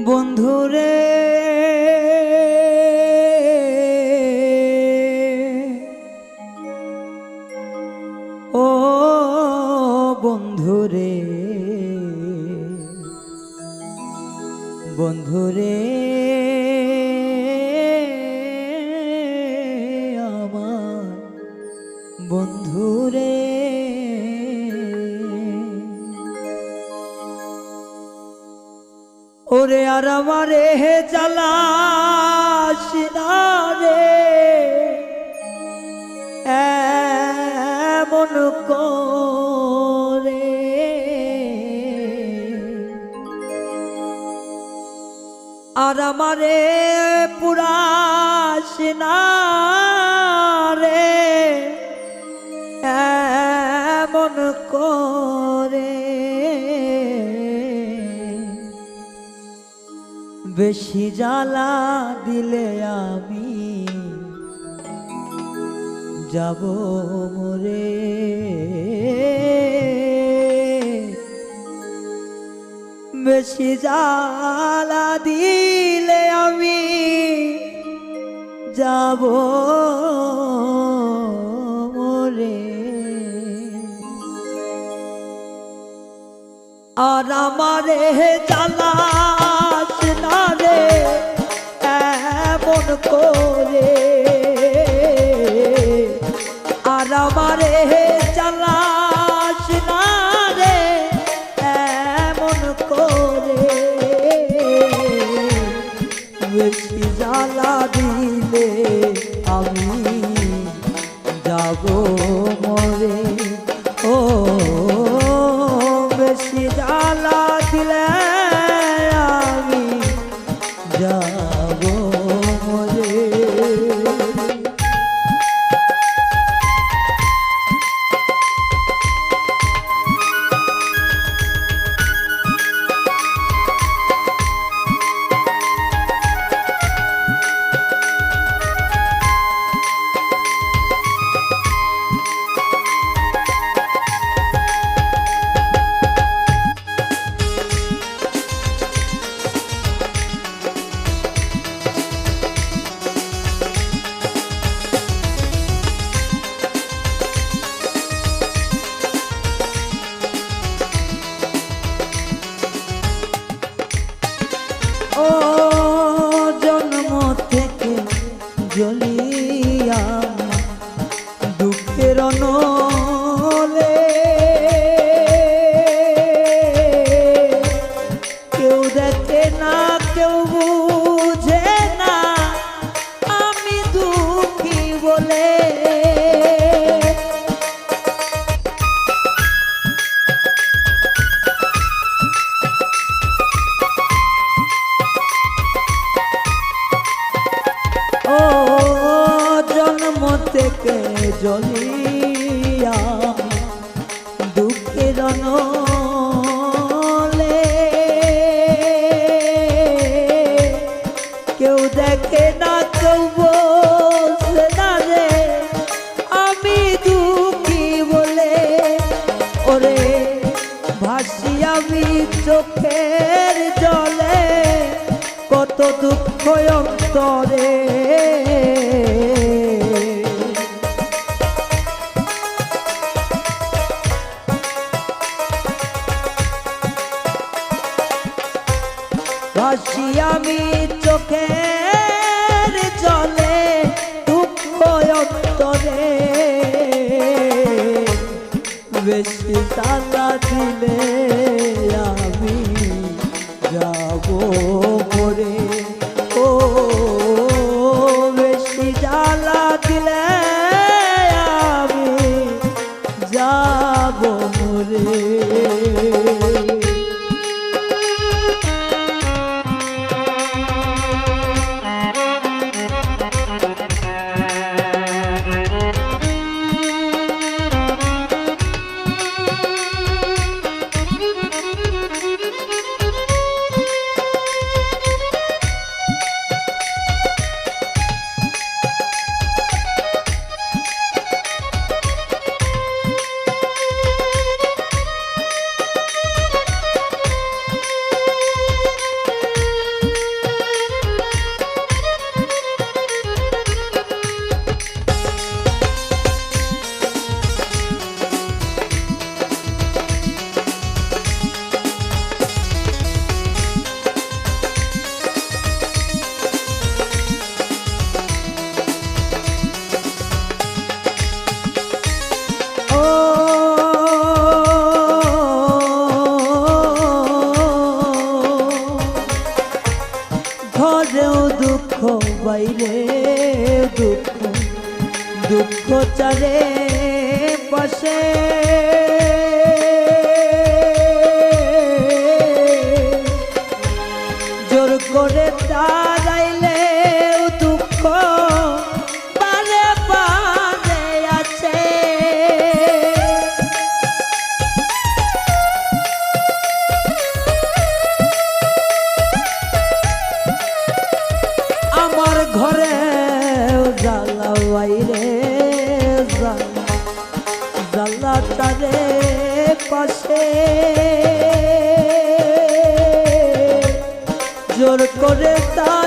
বন্ধুরে আর আমারে হে জ্বালাস রে। এমন করে। আর আমারে পুরাস না বেশি জ্বালা দিলে আমি যাব মরে। বেশি জ্বালা দিলে আমি যাব মরে। আর আমারে জ্বালাস বেশি জ্বালা দিলে আমি যাব মরে। ও বেশি জ্বালা দুঃখের নলে কেউ দেখে না, কেউ বুঝে না, আমি দুঃখী বলে। ও জন্ম থেকে জ্বলিয়া নলে কেউ দেখে না, কেউ না রে আমি দুঃখী বলে। ওরে ভাসি আমি চোখের জলে, কত দুঃখ অন্তরে। ভাসি আমি চোখের বাইরে দুঃখ দুঃখ চলে বসে পাশে জোর করে তা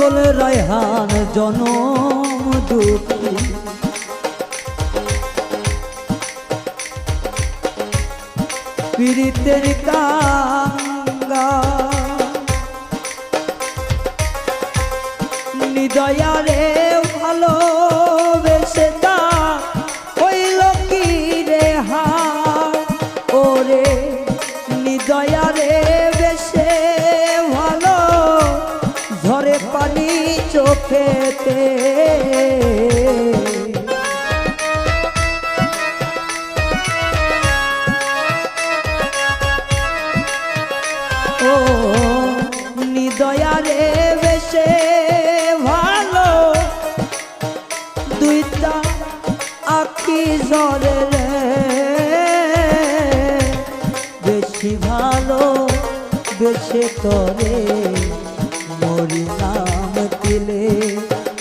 পাগল রায়হান জনম দুখী পীড়িতের কাঙ্গা। নিদয়ার যেতে ও নিদয়ারে বেশে ভালো দুইটা আকি জরে বেশি ভালো বেশে তরে মরি না।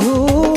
সাধু